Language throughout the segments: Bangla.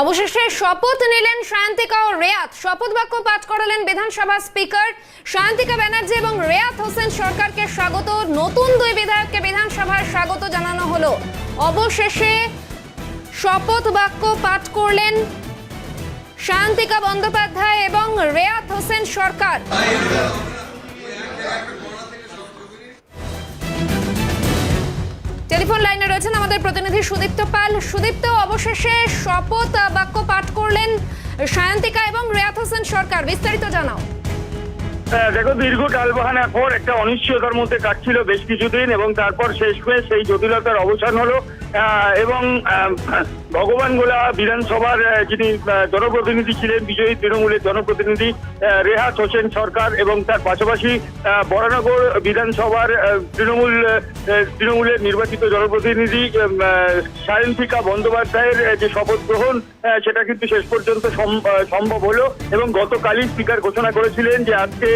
অবশেষে শপথ নিলেন সায়ন্তিকা ও রেয়াত। শপথ বাক্য পাঠ করালেন বিধানসভা স্পিকার সায়ন্তিকা ব্যানার্জি এবং রেয়াত হোসেন সরকারকে স্বাগত। নতুন দুই বিধায়ককে বিধানসভায় স্বাগত জানানো হলো। অবশেষে শপথ বাক্য পাঠ করলেন শান্তিকা বন্দ্যোপাধ্যায় এবং রেয়াত হোসেন সরকার। টেলিফোন লাইনে রয়েছেন আমাদের প্রতিনিধি সুদীপ্ত পাল। সুদীপ্ত, অবশেষে শপথ বাক্য পাঠ করলেন সায়ন্তিকা এবং রেয়াত হোসেন সরকার। বিস্তারিত জানাও। দেখো, দীর্ঘ টালবাহানার পর একটা অনিশ্চয়তার মধ্যে কাটছিল বেশ কিছুদিন এবং তারপর শেষ হয়ে সেই জটিলতার অবসান হলো। এবং ভগবান গোলা বিধানসভার যিনি জনপ্রতিনিধি ছিলেন, বিজয়ী তৃণমূলের জনপ্রতিনিধি রেহাত হোসেন সরকার এবং তার পাশাপাশি বরানগর বিধানসভার তৃণমূল তৃণমূলের নির্বাচিত জনপ্রতিনিধি সায়ন্তিকা বন্দ্যোপাধ্যায়ের যে শপথ গ্রহণ সেটা কিন্তু শেষ পর্যন্ত সম- সম্ভব হলো এবং গতকালই স্পিকার ঘোষণা করেছিলেন যে আজকে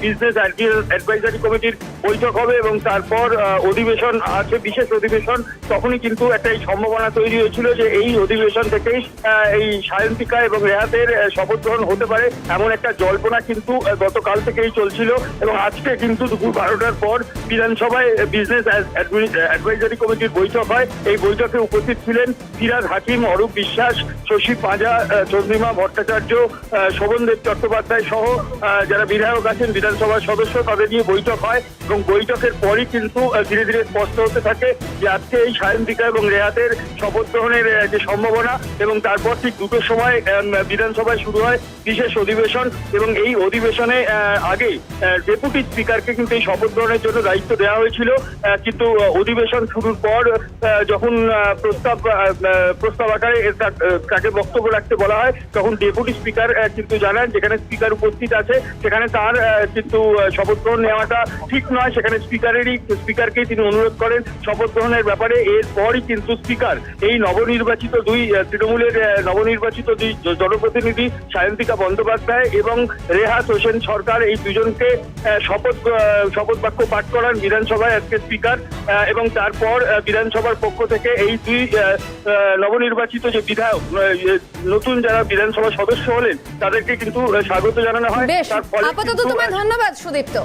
বিজনেস অ্যাডভাইজারি কমিটির বৈঠক হবে এবং তারপর অধিবেশন আছে, বিশেষ অধিবেশন, তখনই কিন্তু একটা সম্ভাবনা তৈরি হয়েছিল যে এই অধিবেশন থেকেই এই সায়ন্তিকা এবং রেহাতের শপথ গ্রহণ হতে পারে এমন একটা জল্পনা কিন্তু গতকাল থেকেই চলছিল এবং আজকে কিন্তু দুপুর বারোটার পর বিধানসভায় বিজনেস অ্যাডভাইজারি কমিটির বৈঠক হয়। এই বৈঠকে উপস্থিত ছিলেন ফিরাজ হাকিম, অরূপ বিশ্বাস, শশী পাঁজা চন্দ্রিমা ভট্টাচার্য শোভনদেব চট্টোপাধ্যায় সহ যারা বিধায়ক আছেন, বিধানসভার সদস্য, তাদের নিয়ে বৈঠক হয় এবং বৈঠকের পরই কিন্তু ধীরে ধীরে স্পষ্ট হতে থাকে যে আজকে এই সায়ন্তিকা এবং রেহাতের শপথ গ্রহণের যে সম্ভাবনা এবং তারপর ঠিক দুটোর সময় বিধানসভায় শুরু হয় বিশেষ অধিবেশন এবং এই অধিবেশনে আহ, আগে ডেপুটি স্পিকারকে কিন্তু এই শপথ গ্রহণের জন্য দায়িত্ব দেওয়া হয়েছিল। কিন্তু অধিবেশন শুরুর পর যখন প্রস্তাব প্রস্তাব আকারে তাকে বক্তব্য রাখতে বলা হয় তখন ডেপুটি স্পিকার কিন্তু জানান যেখানে স্পিকার উপস্থিত আছে সেখানে তার কিন্তু শপথ গ্রহণ নেওয়াটা ঠিক নয়। সেখানে স্পিকারেরই স্পিকারকেই তিনি অনুরোধ করেন শপথ গ্রহণের ব্যাপারে। এরপরই কিন্তু স্পিকার এই নবনির্বাচিত দুই তৃণমূলের নবনির্বাচিত দুই জনপ্রতিনিধি সায়ন্তিকা বন্দ্যোপাধ্যায় এবং রেহাত হোসেন সরকার এই দুজনকে শপথ শপথ বাক্য পাঠ করান বিধানসভায় আজকে স্পিকার এবং তারপর বিধানসভার পক্ষ থেকে এই দুই নবনির্বাচিত যে বিধায়ক নতুন যারা বিধানসভার সদস্য হলেন তাদেরকে কিন্তু স্বাগত জানানো হয়। তার ফলে ধন্যবাদ সুদীপ্ত।